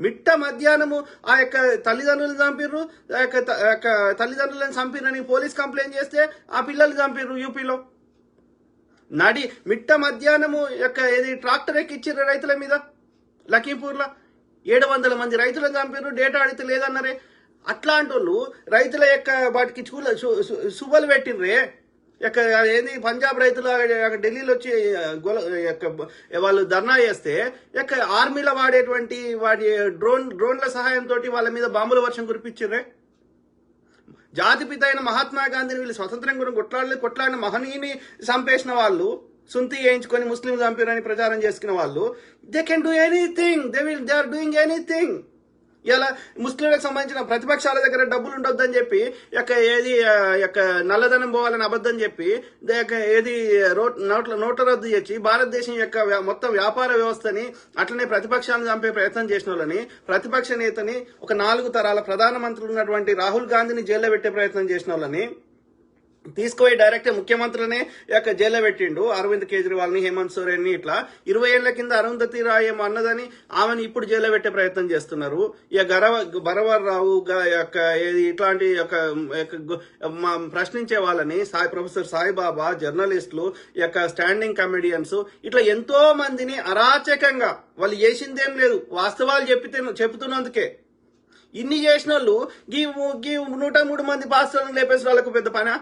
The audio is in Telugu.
మిట్ట మధ్యాహ్నము ఆ యొక్క తల్లిదండ్రులను చంపిర్రు ఆ యొక్క యొక్క తల్లిదండ్రులను చంపిరని పోలీస్ కంప్లైంట్ చేస్తే ఆ పిల్లలు చంపిర్రు యూపీలో. నడి మిట్ట మధ్యాహ్నము యొక్క ఏది ట్రాక్టర్ ఎక్కిచ్చిర్రు రైతుల మీద? లఖీంపూర్లో. ఏడు వందల మంది రైతులను చంపిర్రు డేటా అడిగితే లేదన్నారే. అట్లాంటి వాళ్ళు రైతుల యొక్క వాటికి చూల శుభలు పెట్టిర్రే ఇక్కడ ఏంది పంజాబ్ రైతులు అక్కడ ఢిల్లీలో వచ్చి గొల యొక్క వాళ్ళు ధర్నా చేస్తే యొక్క ఆర్మీలో వాడేటువంటి వాటి డ్రోన్ డ్రోన్ల సహాయంతో వాళ్ళ మీద బాంబుల వర్షం కురిపించారే జాతిపిత అయిన మహాత్మా గాంధీని వీళ్ళు స్వతంత్రం గురించి కొట్లాడలే కొట్లాడిన మహనీయుని చంపేసిన వాళ్ళు సుంతి వేయించుకొని ముస్లిం చంపారని ప్రచారం చేసుకున్న వాళ్ళు they can do anything they will they are doing anything ఇలా ముస్లింలకు సంబంధించిన ప్రతిపక్షాల దగ్గర డబ్బులు ఉండొద్దని చెప్పి యొక్క ఏది యొక్క నల్లధనం పోవాలని అబద్ధం చెప్పి దే యొక్క ఏది నోట్ల నోట్ల రద్దు చేసి భారతదేశం యొక్క మొత్తం వ్యాపార వ్యవస్థని అట్లనే ప్రతిపక్షాలను చంపే ప్రయత్నం చేసిన వాళ్ళని ప్రతిపక్ష నేతని ఒక నాలుగు తరాల ప్రధానమంత్రులు ఉన్నటువంటి రాహుల్ గాంధీని జైల్లో పెట్టే ప్రయత్నం చేసిన వాళ్ళని తీసుకుపోయి డైరెక్ట్ ముఖ్యమంత్రినే యొక్క జైల్లో పెట్టిండు. అరవింద్ కేజ్రీవాల్ని హేమంత్ సోరెన్ని ఇట్లా. ఇరవై ఏళ్ళ కింద అరుంధతి రాయ్ ఏమో అన్నదని ఆమెను ఇప్పుడు జైల్లో పెట్టే ప్రయత్నం చేస్తున్నారు. ఇక గరవ బరవర్ రావు యొక్క ఇట్లాంటి యొక్క ప్రశ్నించే వాళ్ళని సాయి ప్రొఫెసర్ సాయిబాబా జర్నలిస్టులు యొక్క స్టాండింగ్ కమెడియన్స్ ఇట్లా ఎంతో మందిని అరాచకంగా వాళ్ళు చేసిందేం లేదు. వాస్తవాలు చెప్పితే చెబుతున్నందుకే. ఇన్ని చేసిన వాళ్ళు గీ గీ నూట మూడు మంది పాస్టర్లను లేపేసిన వాళ్ళకు పెద్ద పనా?